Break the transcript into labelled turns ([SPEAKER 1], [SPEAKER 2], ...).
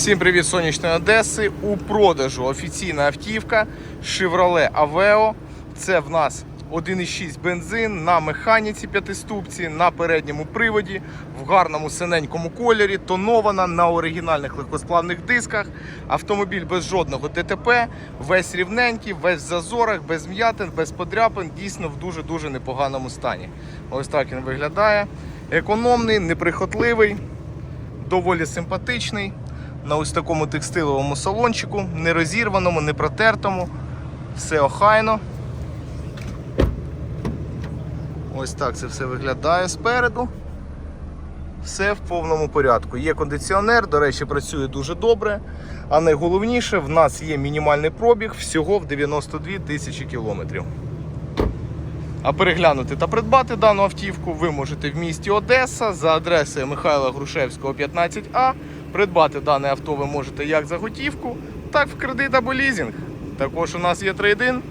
[SPEAKER 1] Всім привіт, сонячної Одеси. У продажу офіційна автівка Chevrolet Aveo. Це в нас 1,6 бензин на механіці п'ятиступці, на передньому приводі, в гарному синенькому кольорі, тонована на оригінальних легкосплавних дисках. Автомобіль без жодного ДТП, весь рівненький, весь в зазорах, без м'ятин, без подряпин, дійсно в дуже-дуже непоганому стані. Ось так він виглядає. Економний, неприхотливий, доволі симпатичний. На ось такому текстиловому салончику, не розірваному, не протертому. Все охайно. Ось так це все виглядає спереду. Все в повному порядку. Є кондиціонер, до речі, працює дуже добре. А найголовніше, в нас є мінімальний пробіг всього в 92 тисячі кілометрів. А переглянути та придбати дану автівку ви можете в місті Одеса за адресою Михайла Грушевського, 15А. Придбати дане авто ви можете як за готівку, так в кредит або лізинг. Також у нас є трейдин.